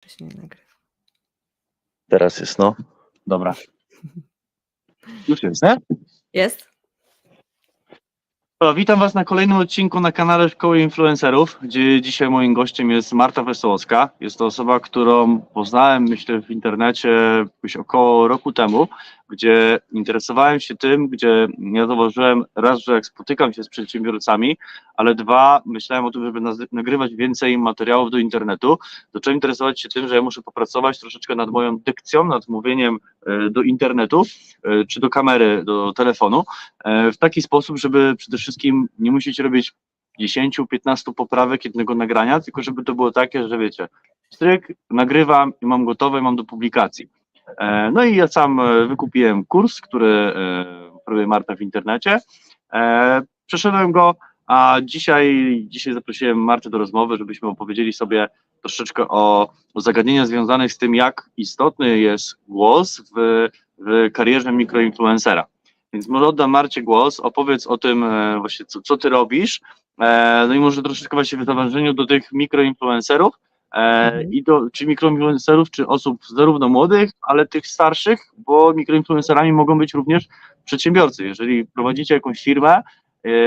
Czy się nie nagrywa? Teraz jest, no. Dobra. Już jest, nie? Jest? Witam Was na kolejnym odcinku na kanale Szkoły Influencerów, gdzie dzisiaj moim gościem jest Marta Wesołowska. Jest to osoba, którą poznałem, myślę, w internecie jakoś około roku temu, gdzie interesowałem się tym, gdzie ja zauważyłem raz, że jak spotykam się z przedsiębiorcami, ale dwa, myślałem o tym, żeby nagrywać więcej materiałów do internetu, zacząłem interesować się tym, że ja muszę popracować troszeczkę nad moją dykcją, nad mówieniem e, do internetu, e, czy do kamery, do telefonu, e, w taki sposób, żeby przede wszystkim nie musieć robić 10-15 poprawek jednego nagrania, tylko żeby to było takie, że wiecie, stryk, nagrywam i mam gotowe, mam do publikacji. E, No i ja sam e, wykupiłem kurs, który e, próbuje Marta w internecie. E, Przeszedłem go, a dzisiaj, dzisiaj zaprosiłem Martę do rozmowy, żebyśmy opowiedzieli sobie troszeczkę o, o zagadnieniach związanych z tym, jak istotny jest głos w, w karierze mikroinfluencera. Więc może oddam Marcie głos, opowiedz o tym e, właśnie, co, co ty robisz, e, no i może troszeczkę właśnie w nawiązaniu do tych mikroinfluencerów, e, Mhm. i do, czy mikroinfluencerów, czy osób zarówno młodych, ale tych starszych, bo mikroinfluencerami mogą być również przedsiębiorcy. Jeżeli prowadzicie jakąś firmę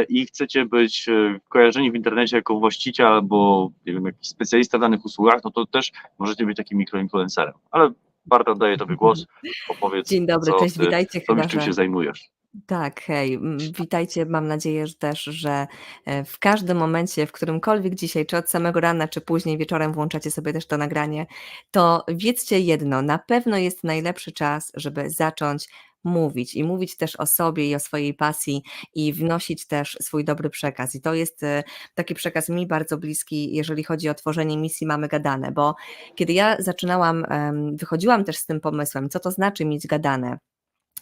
i chcecie być kojarzeni w internecie jako właściciel albo nie wiem, jakiś specjalista w danych usługach, no to też możecie być takim mikroinfluencerem. Ale Barta, oddaję Tobie głos, opowiedz, Dzień dobry, co cześć, ty, witajcie. co, czym się zajmujesz. Tak, hej, witajcie. Mam nadzieję że też, że e, w każdym momencie, w którymkolwiek dzisiaj, czy od samego rana, czy później wieczorem włączacie sobie też to nagranie, to wiedzcie jedno, na pewno jest najlepszy czas, żeby zacząć mówić i mówić też o sobie i o swojej pasji i wnosić też swój dobry przekaz. I to jest e, taki przekaz mi bardzo bliski, jeżeli chodzi o tworzenie misji Mamy Gadane, bo kiedy ja zaczynałam, wychodziłam też z tym pomysłem, co to znaczy mieć gadane,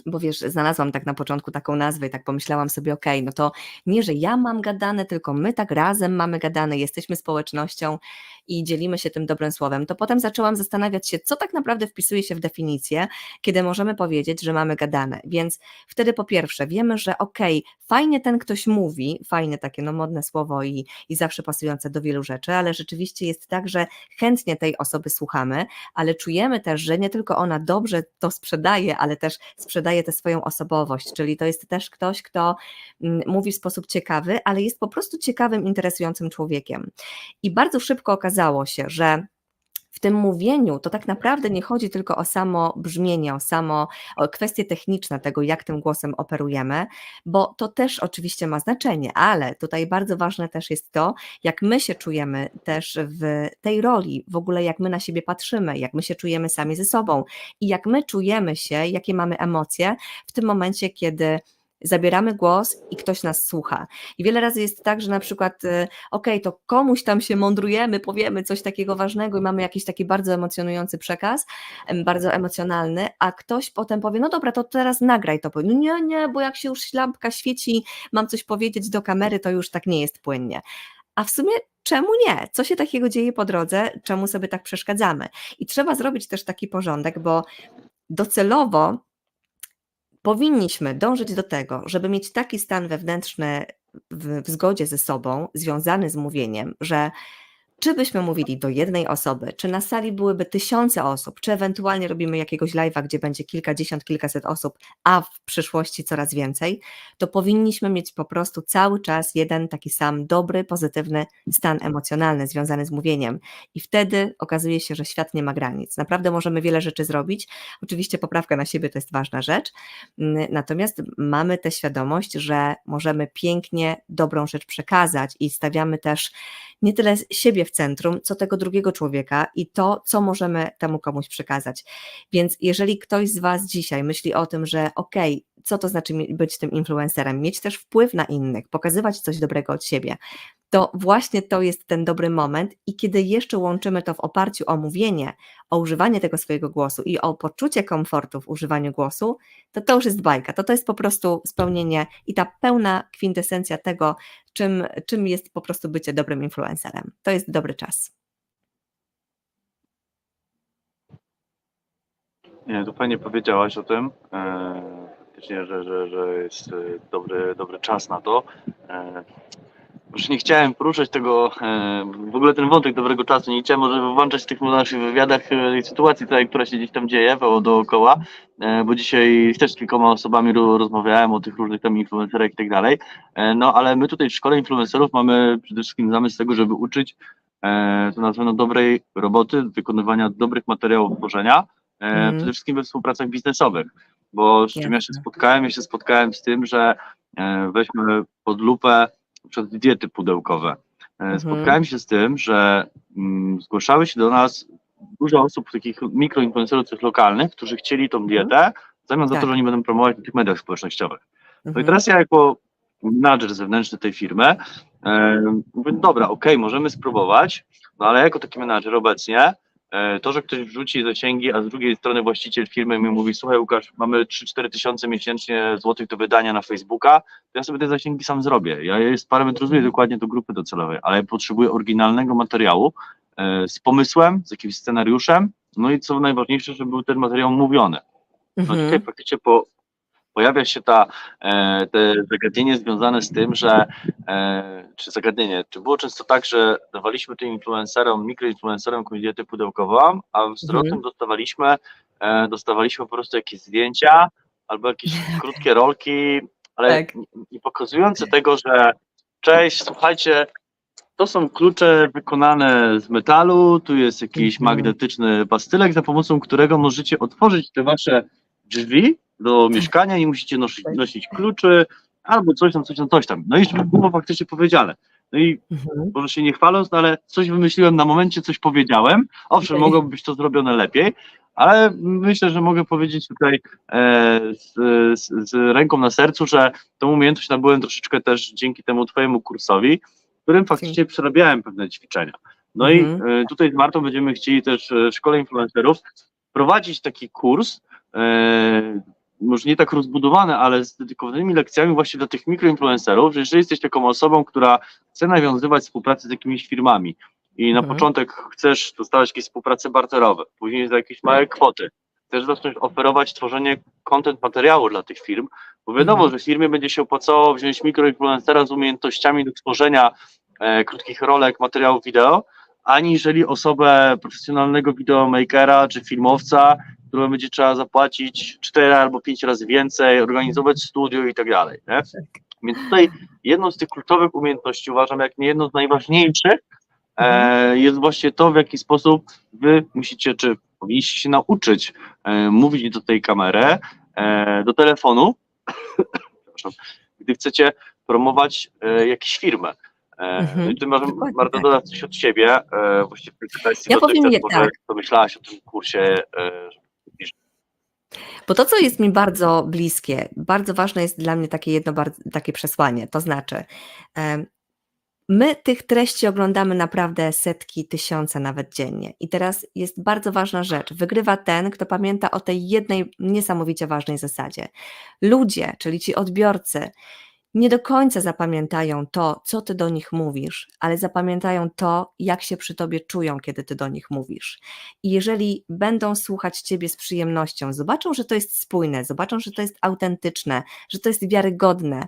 bo wiesz, znalazłam tak na początku taką nazwę i tak pomyślałam sobie, okej, no to nie, że ja mam gadane, tylko my tak razem mamy gadane, jesteśmy społecznością i dzielimy się tym dobrym słowem. To potem zaczęłam zastanawiać się, co tak naprawdę wpisuje się w definicję, kiedy możemy powiedzieć, że mamy gadane. Więc wtedy po pierwsze wiemy, że okej, fajnie ten ktoś mówi, fajne takie no modne słowo i, i zawsze pasujące do wielu rzeczy, ale rzeczywiście jest tak, że chętnie tej osoby słuchamy, ale czujemy też, że nie tylko ona dobrze to sprzedaje, ale też sprzedaje tę swoją osobowość, czyli to jest też ktoś, kto mm, mówi w sposób ciekawy, ale jest po prostu ciekawym, interesującym człowiekiem. I bardzo szybko okazało się, że w tym mówieniu to tak naprawdę nie chodzi tylko o samo brzmienie, o samo o kwestie techniczne tego, jak tym głosem operujemy, bo to też oczywiście ma znaczenie, ale tutaj bardzo ważne też jest to, jak my się czujemy też w tej roli, w ogóle jak my na siebie patrzymy, jak my się czujemy sami ze sobą i jak my czujemy się, jakie mamy emocje w tym momencie, kiedy zabieramy głos i ktoś nas słucha. I wiele razy jest tak, że na przykład, y, okej, to komuś tam się mądrujemy, powiemy coś takiego ważnego i mamy jakiś taki bardzo emocjonujący przekaz, bardzo emocjonalny, a ktoś potem powie, no dobra, to teraz nagraj to. No nie, nie, bo jak się już lampka świeci, mam coś powiedzieć do kamery, to już tak nie jest płynnie. A w sumie czemu nie? Co się takiego dzieje po drodze? Czemu sobie tak przeszkadzamy? I trzeba zrobić też taki porządek, bo docelowo powinniśmy dążyć do tego, żeby mieć taki stan wewnętrzny w, w zgodzie ze sobą, związany z mówieniem, że czy byśmy mówili do jednej osoby, czy na sali byłyby tysiące osób, czy ewentualnie robimy jakiegoś live'a, gdzie będzie kilkadziesiąt, kilkaset osób, a w przyszłości coraz więcej, to powinniśmy mieć po prostu cały czas jeden taki sam dobry, pozytywny stan emocjonalny związany z mówieniem. I wtedy okazuje się, że świat nie ma granic. Naprawdę możemy wiele rzeczy zrobić. Oczywiście poprawka na siebie to jest ważna rzecz, Mm, natomiast mamy tę świadomość, że możemy pięknie dobrą rzecz przekazać i stawiamy też nie tyle siebie w centrum, co tego drugiego człowieka i to, co możemy temu komuś przekazać. Więc jeżeli ktoś z Was dzisiaj myśli o tym, że okej, co to znaczy być tym influencerem, mieć też wpływ na innych, pokazywać coś dobrego od siebie, to właśnie to jest ten dobry moment i kiedy jeszcze łączymy to w oparciu o mówienie, o używanie tego swojego głosu i o poczucie komfortu w używaniu głosu, to to już jest bajka, to to jest po prostu spełnienie i ta pełna kwintesencja tego, czym, czym jest po prostu bycie dobrym influencerem. To jest dobry czas. Nie, tu fajnie powiedziałaś o tym. E, faktycznie, że, że, że jest e, dobry, dobry czas na to. E, już nie chciałem poruszać tego, e, w ogóle ten wątek dobrego czasu, nie chciałem może włączać w tych naszych wywiadach e, sytuacji, która się gdzieś tam dzieje wo- dookoła, e, bo dzisiaj też z kilkoma osobami ro- rozmawiałem o tych różnych tam influencerach i tak dalej, E, no ale my tutaj w szkole influencerów mamy przede wszystkim zamysł tego, żeby uczyć e, to nazwano dobrej roboty, wykonywania dobrych materiałów tworzenia, e, Mhm. przede wszystkim we współpracach biznesowych, bo z czym ja się Jasne. spotkałem, ja się spotkałem z tym, że e, weźmy pod lupę przez diety pudełkowe. E, Spotkałem się z tym, że mm, zgłaszały się do nas dużo osób, takich mikroinfluencerów lokalnych, którzy chcieli tą dietę, w zamian za to, Tak. że oni będą promować na tych mediach społecznościowych. No Mhm. i teraz ja jako menadżer zewnętrzny tej firmy e, mówię, dobra, okej, możemy spróbować, no ale jako taki menadżer obecnie, to, że ktoś wrzuci zasięgi, a z drugiej strony właściciel firmy mi mówi, słuchaj Łukasz, mamy 3-4 tysiące miesięcznie złotych do wydania na Facebooka, to ja sobie te zasięgi sam zrobię. Ja je sparametryzuję dokładnie do grupy docelowej, ale potrzebuję oryginalnego materiału e, z pomysłem, z jakimś scenariuszem, no i co najważniejsze, żeby był ten materiał mówiony. No Mhm. dzisiaj faktycznie po, pojawia się ta, e, te zagadnienie związane z tym, że e, czy zagadnienie, czy było często tak, że dawaliśmy tym influencerom, mikroinfluencerom jakąś dietę pudełkową, a w Mhm. dostawaliśmy, e, dostawaliśmy po prostu jakieś zdjęcia albo jakieś krótkie rolki, ale Tak. nie, nie pokazujące tego, że cześć, słuchajcie, to są klucze wykonane z metalu, tu jest jakiś Mhm. magnetyczny pastylek, za pomocą którego możecie otworzyć te wasze drzwi do mieszkania i musicie nosić, Tak. nosić kluczy albo coś tam, coś tam, coś tam. No i żeby było faktycznie powiedziane. No i Mhm. może się nie chwaląc, no ale coś wymyśliłem na momencie, coś powiedziałem. Owszem, Okej. mogłoby być to zrobione lepiej, ale myślę, że mogę powiedzieć tutaj e, z, z, z ręką na sercu, że tą umiejętność nabyłem troszeczkę też dzięki temu twojemu kursowi, w którym faktycznie przerabiałem pewne ćwiczenia. No Mhm. i e, tutaj z Martą będziemy chcieli też e, w Szkole Influencerów prowadzić taki kurs, e, może nie tak rozbudowany, ale z dedykowanymi lekcjami właśnie dla tych mikroinfluencerów, że jeżeli jesteś taką osobą, która chce nawiązywać współpracę z jakimiś firmami i na Mhm. początek chcesz dostawać jakieś współprace barterowe, później za jakieś małe kwoty, chcesz zacząć oferować tworzenie content materiału dla tych firm, bo wiadomo, Mhm. że firmie będzie się opłacało wziąć mikroinfluencera z umiejętnościami do tworzenia e, krótkich rolek, materiałów wideo, aniżeli osobę profesjonalnego videomakera czy filmowca, któremu będzie trzeba zapłacić 4 albo 5 razy więcej, organizować studio i tak dalej. Nie? Więc tutaj jedną z tych kluczowych umiejętności uważam, jak nie jedną z najważniejszych, e, jest właśnie to, w jaki sposób wy musicie, czy powinniście się nauczyć e, mówić do tej kamery, e, do telefonu, gdy chcecie promować e, jakieś firmę. E, Mhm, tutaj może Marta tak. doda coś od siebie, e, właśnie w tej kwestii, Ja powiem może tak. pomyślałaś o tym kursie, e, Bo to, co jest mi bardzo bliskie, bardzo ważne jest dla mnie takie jedno takie przesłanie, to znaczy my tych treści oglądamy naprawdę setki, tysiące nawet dziennie i teraz jest bardzo ważna rzecz, wygrywa ten, kto pamięta o tej jednej niesamowicie ważnej zasadzie. Ludzie, czyli ci odbiorcy, nie do końca zapamiętają to, co ty do nich mówisz, ale zapamiętają to, jak się przy tobie czują, kiedy ty do nich mówisz. I jeżeli będą słuchać ciebie z przyjemnością, zobaczą, że to jest spójne, zobaczą, że to jest autentyczne, że to jest wiarygodne,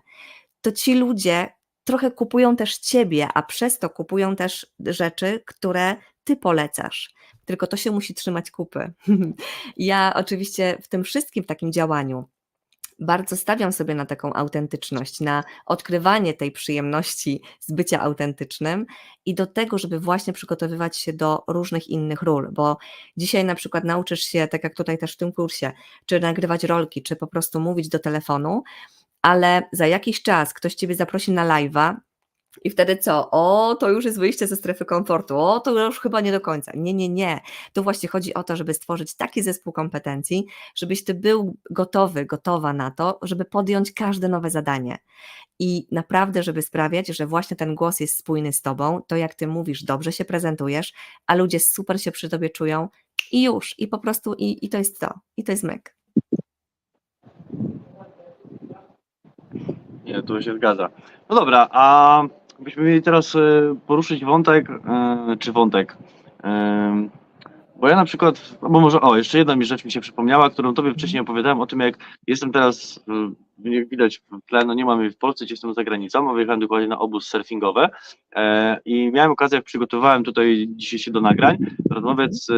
to ci ludzie trochę kupują też ciebie, a przez to kupują też rzeczy, które ty polecasz. Tylko to się musi trzymać kupy. ja oczywiście w tym wszystkim w takim działaniu bardzo stawiam sobie na taką autentyczność, na odkrywanie tej przyjemności z bycia autentycznym i do tego, żeby właśnie przygotowywać się do różnych innych ról, bo dzisiaj na przykład nauczysz się, tak jak tutaj też w tym kursie, czy nagrywać rolki, czy po prostu mówić do telefonu, ale za jakiś czas ktoś ciebie zaprosi na live'a i wtedy co? O, to już jest wyjście ze strefy komfortu. O, to już chyba nie do końca. Nie, nie, nie. Tu właśnie chodzi o to, żeby stworzyć taki zespół kompetencji, żebyś ty był gotowy, gotowa na to, żeby podjąć każde nowe zadanie. I naprawdę, żeby sprawiać, że właśnie ten głos jest spójny z tobą, to jak ty mówisz, dobrze się prezentujesz, a ludzie super się przy tobie czują i już, i po prostu, i, i to jest to, i to jest myk. Nie, tu się zgadza. No dobra, a byśmy mieli teraz e, poruszyć wątek, e, czy wątek, e, Bo ja na przykład, bo może, o, jeszcze jedna mi rzecz mi się przypomniała, którą tobie wcześniej opowiadałem o tym, jak jestem teraz, jak widać w tle, no nie mamy w Polsce, gdzieś jestem za granicą, wyjechałem dokładnie na obóz surfingowy i miałem okazję, jak przygotowywałem tutaj dzisiaj się do nagrań, rozmawiać z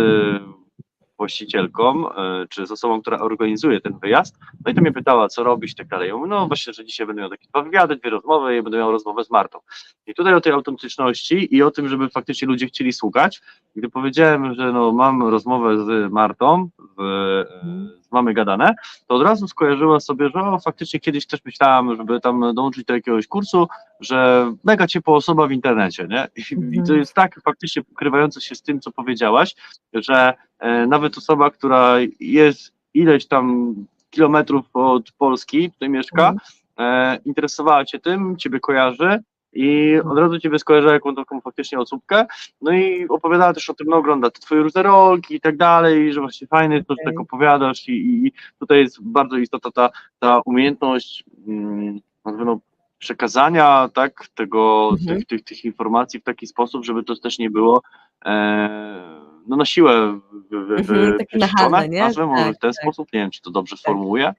właścicielką, e, czy z osobą, która organizuje ten wyjazd, no i to mnie pytała, co robić i tak dalej. Ja mówię, no właśnie, że dzisiaj będę miał takie dwa wywiady, dwie rozmowy i będę miał rozmowę z Martą. I tutaj o tej autentyczności i o tym, żeby faktycznie ludzie chcieli słuchać, gdy powiedziałem, że no, mam rozmowę z Martą, z, e, Mamy Gadane, to od razu skojarzyła sobie, że o, faktycznie kiedyś też myślałam, żeby tam dołączyć do jakiegoś kursu, że mega ciepła osoba w internecie, nie? I, i to Mhm. jest tak faktycznie pokrywające się z tym, co powiedziałaś, że e, nawet osoba, która jest ileś tam kilometrów od Polski, tutaj mieszka, Mhm. e, interesowała Cię tym, Ciebie kojarzy i od razu Ciebie skojarzyła jaką taką faktycznie osóbkę, no i opowiadała też o tym, no ogląda te Twoje różne rolki i tak dalej, że właśnie fajne jest to, że tak opowiadasz i, i tutaj jest bardzo istotna ta, ta umiejętność mm, no, przekazania tak, tego, Mhm. tych, tych, tych informacji w taki sposób, żeby to też nie było e, no na siłę wy, wy, Mhm, wy, takie nachalne, nie? nazwę może Tak, w ten tak. sposób, nie wiem, czy to dobrze formułuję.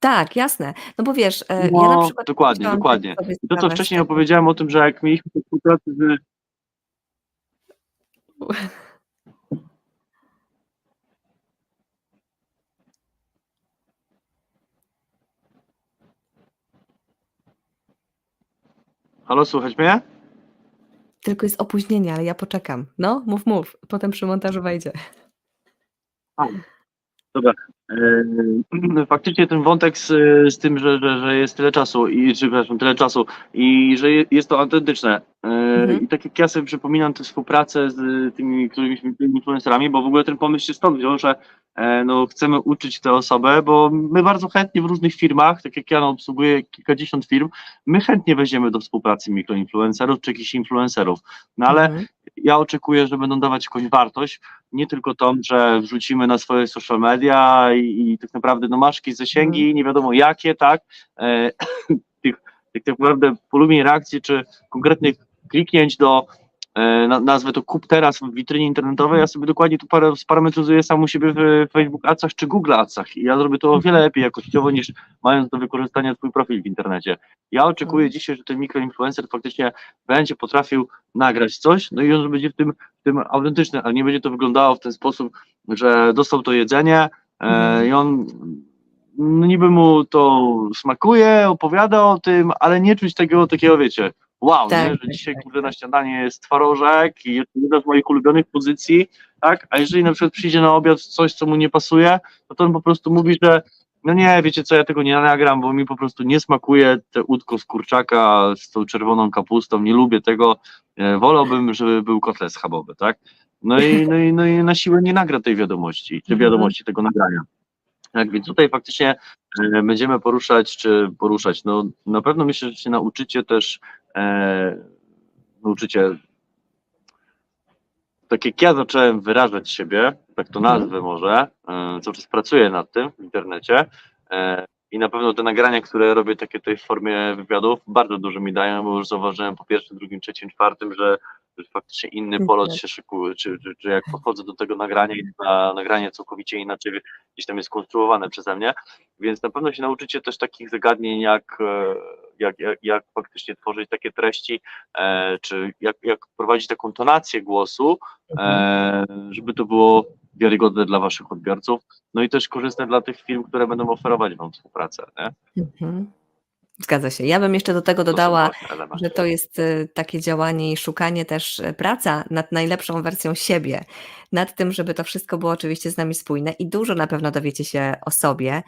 Tak, jasne. No bo wiesz, e, ja na No, przykład dokładnie, dokładnie. sobie I to, co sprawę z wcześniej tego. opowiedziałem o tym, że jak mieliśmy współpracę z Halo, słychać mnie? Tylko jest opóźnienie, ale ja poczekam. No, mów, mów. Potem przy montażu wejdzie. Dobra. E, Faktycznie ten wątek z, z tym, że, że, że jest tyle czasu i czy przepraszam, tyle czasu i że je- jest to autentyczne. E, Mhm. I tak jak ja sobie przypominam tę współpracę z tymi którymiś influencerami, bo w ogóle ten pomysł się stąd wziął, że e, no, chcemy uczyć tę osobę, bo my bardzo chętnie w różnych firmach, tak jak ja no, obsługuję kilkadziesiąt firm, my chętnie weźmiemy do współpracy mikroinfluencerów czy jakichś influencerów. No ale Mhm. Ja oczekuję, że będą dawać jakąś wartość, nie tylko tą, że wrzucimy na swoje social media i, i tak naprawdę no masz jakieś zasięgi, nie wiadomo jakie, tak, e, tych, tych tak naprawdę polubień reakcji, czy konkretnych kliknięć do, nazwę to kup teraz w witrynie internetowej, ja sobie dokładnie to parę, sparametryzuję sam u siebie w Facebook Adsach czy Google Adsach i ja zrobię to o wiele lepiej jakościowo niż mając do wykorzystania twój profil w internecie. Ja oczekuję Mhm. dzisiaj, że ten mikroinfluencer faktycznie będzie potrafił nagrać coś, no i on będzie w tym, w tym autentyczny, ale nie będzie to wyglądało w ten sposób, że dostał to jedzenie e, Mhm. i on no niby mu to smakuje, opowiada o tym, ale nie czuć tego takiego, wiecie, wow, Tak, nie? że tak, dzisiaj tak, kurde na śniadanie jest twarożek i jest jedna z moich ulubionych pozycji, tak, a jeżeli na przykład przyjdzie na obiad coś, co mu nie pasuje, no to on po prostu mówi, że no nie, wiecie co, ja tego nie nagram, bo mi po prostu nie smakuje te udko z kurczaka z tą czerwoną kapustą, nie lubię tego, e, wolałbym, żeby był kotlet schabowy, tak? No i, no, i, no i na siłę nie nagra tej wiadomości, czy Mhm. wiadomości tego nagrania. Tak, więc tutaj faktycznie e, będziemy poruszać, czy poruszać, no na pewno myślę, że się nauczycie też, e, nauczycie, tak jak ja zacząłem wyrażać siebie, tak to Mhm. nazwę może, e, cały czas pracuję nad tym w internecie e, i na pewno te nagrania, które robię takie tutaj w formie wywiadów, bardzo dużo mi dają, bo już zauważyłem po pierwszym, drugim, trzecim, czwartym, że, że faktycznie inny polot Tak. się szykuje, czy, czy, czy jak podchodzę do tego nagrania i na nagranie całkowicie inaczej gdzieś tam jest skonstruowane przeze mnie, więc na pewno się nauczycie też takich zagadnień, jak, e, jak, jak, jak faktycznie tworzyć takie treści, e, czy jak, jak prowadzić taką tonację głosu, Mhm. e, żeby to było wiarygodne dla waszych odbiorców, no i też korzystne dla tych firm, które będą oferować wam współpracę. Nie? Mhm. Zgadza się. Ja bym jeszcze do tego To dodała, elementy. że to jest y, takie działanie i szukanie też y, praca nad najlepszą wersją siebie, nad tym, żeby to wszystko było oczywiście z nami spójne i dużo na pewno dowiecie się o sobie.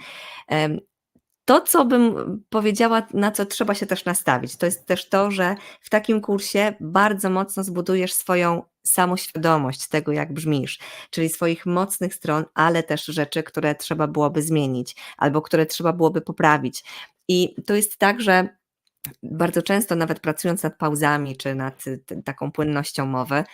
To, co bym powiedziała, na co trzeba się też nastawić, to jest też to, że w takim kursie bardzo mocno zbudujesz swoją samoświadomość tego, jak brzmisz, czyli swoich mocnych stron, ale też rzeczy, które trzeba byłoby zmienić albo które trzeba byłoby poprawić. I to jest tak, że bardzo często, nawet pracując nad pauzami czy nad taką płynnością mowy,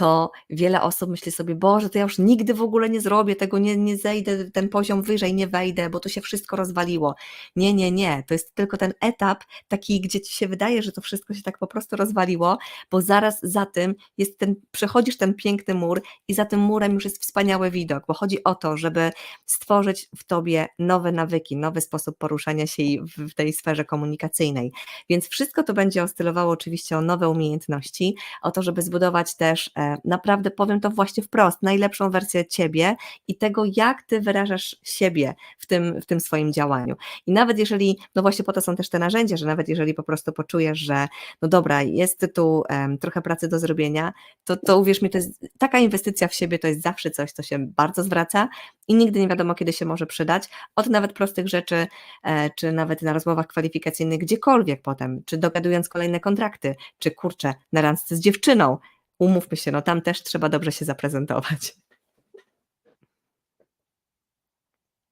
to wiele osób myśli sobie, Boże, to ja już nigdy w ogóle nie zrobię tego, nie, nie zejdę ten poziom wyżej, nie wejdę, bo to się wszystko rozwaliło. Nie, nie, nie. To jest tylko ten etap taki, gdzie ci się wydaje, że to wszystko się tak po prostu rozwaliło, bo zaraz za tym jest ten, przechodzisz ten piękny mur i za tym murem już jest wspaniały widok, bo chodzi o to, żeby stworzyć w tobie nowe nawyki, nowy sposób poruszania się w, tej sferze komunikacyjnej. Więc wszystko to będzie oscylowało oczywiście o nowe umiejętności, o to, żeby zbudować też e, naprawdę, powiem to właśnie wprost, najlepszą wersję ciebie i tego, jak ty wyrażasz siebie w tym, w tym swoim działaniu. I nawet jeżeli, no właśnie po to są też te narzędzia, że nawet jeżeli po prostu poczujesz, że no dobra, jest tu em, trochę pracy do zrobienia, to, to uwierz mi, to jest taka inwestycja w siebie, to jest zawsze coś, co się bardzo zwraca i nigdy nie wiadomo, kiedy się może przydać. Od nawet prostych rzeczy, e, czy nawet na rozmowach kwalifikacyjnych, gdziekolwiek potem, czy dogadując kolejne kontrakty, czy kurczę, na randce z dziewczyną. Umówmy się, no tam też trzeba dobrze się zaprezentować.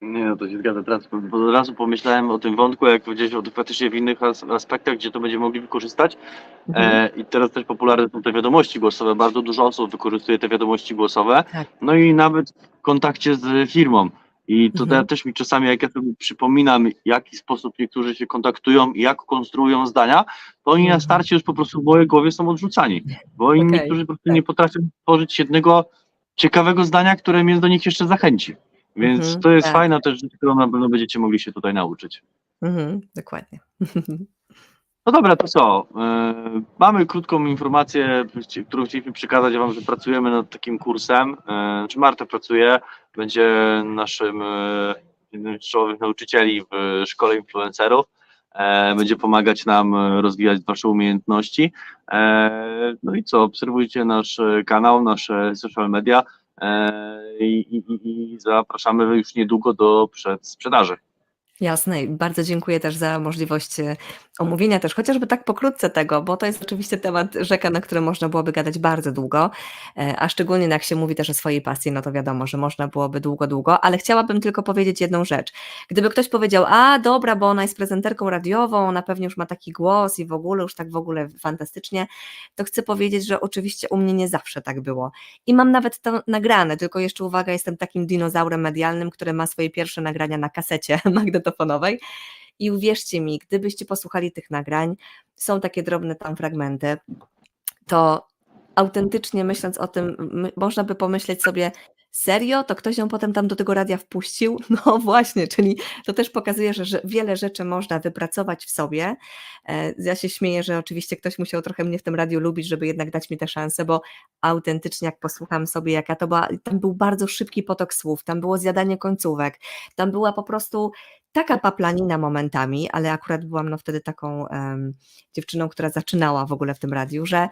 Nie, no to się zgadza teraz, bo od razu pomyślałem o tym wątku, jak powiedziałeś o tych faktycznie w innych as- aspektach, gdzie to będziemy mogli wykorzystać. Mhm. E, I teraz też popularne są te wiadomości głosowe. Bardzo dużo osób wykorzystuje te wiadomości głosowe. Tak. No i nawet w kontakcie z firmą. I to Mhm. te- też mi czasami, jak ja sobie przypominam, w jaki sposób niektórzy się kontaktują i jak konstruują zdania, to oni na Mhm. starcie już po prostu w mojej głowie są odrzucani. Bo inni niektórzy po prostu tak. nie potrafią tworzyć jednego ciekawego zdania, które mnie do nich jeszcze zachęci. Więc Mhm, to jest tak. fajna też rzecz, którą na pewno będziecie mogli się tutaj nauczyć. Mhm, dokładnie. No dobra, to co? E, mamy krótką informację, którą chcieliśmy przekazać Wam, że pracujemy nad takim kursem. E, czy Marta pracuje, będzie naszym e, jednym z czołowych nauczycieli w szkole influencerów. Będzie pomagać nam rozwijać Wasze umiejętności. No i co? Obserwujcie nasz kanał, nasze social media i, i, i zapraszamy już niedługo do przedsprzedaży. Jasne, i bardzo dziękuję też za możliwość e, omówienia też chociażby tak pokrótce tego, bo to jest oczywiście temat rzeka, na którym można byłoby gadać bardzo długo, e, a szczególnie jak się mówi też o swojej pasji, no to wiadomo, że można byłoby długo, długo, ale chciałabym tylko powiedzieć jedną rzecz. Gdyby ktoś powiedział, a dobra, bo ona jest prezenterką radiową, ona pewnie już ma taki głos i w ogóle już tak w ogóle fantastycznie, to chcę powiedzieć, że oczywiście u mnie nie zawsze tak było. I mam nawet to nagrane, tylko jeszcze uwaga, jestem takim dinozaurem medialnym, który ma swoje pierwsze nagrania na kasecie magnetofonowej. I uwierzcie mi, gdybyście posłuchali tych nagrań, są takie drobne tam fragmenty, to autentycznie myśląc o tym, można by pomyśleć sobie, serio? To ktoś ją potem tam do tego radia wpuścił? No właśnie, czyli to też pokazuje, że, wiele rzeczy można wypracować w sobie. E, Ja się śmieję, że oczywiście ktoś musiał trochę mnie w tym radiu lubić, żeby jednak dać mi tę szansę, bo autentycznie jak posłucham sobie, jaka to była, tam był bardzo szybki potok słów, tam było zjadanie końcówek, tam była po prostu taka paplanina momentami, ale akurat byłam no wtedy taką em, dziewczyną, która zaczynała w ogóle w tym radiu, że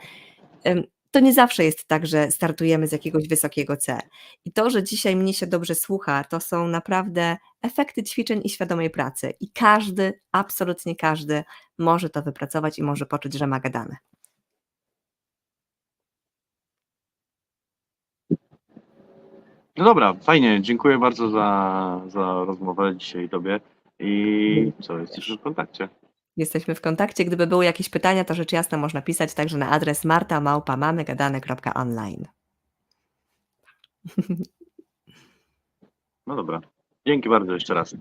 em, to nie zawsze jest tak, że startujemy z jakiegoś wysokiego C. I to, że dzisiaj mnie się dobrze słucha, to są naprawdę efekty ćwiczeń i świadomej pracy. I każdy, absolutnie każdy może to wypracować i może poczuć, że ma gadane. No dobra, fajnie. Dziękuję bardzo za, za rozmowę dzisiaj Tobie. I co, jesteśmy w kontakcie. Jesteśmy w kontakcie. Gdyby były jakieś pytania, to rzecz jasna można pisać także na adres martamałpamamygadane.online. No dobra. Dzięki bardzo jeszcze raz.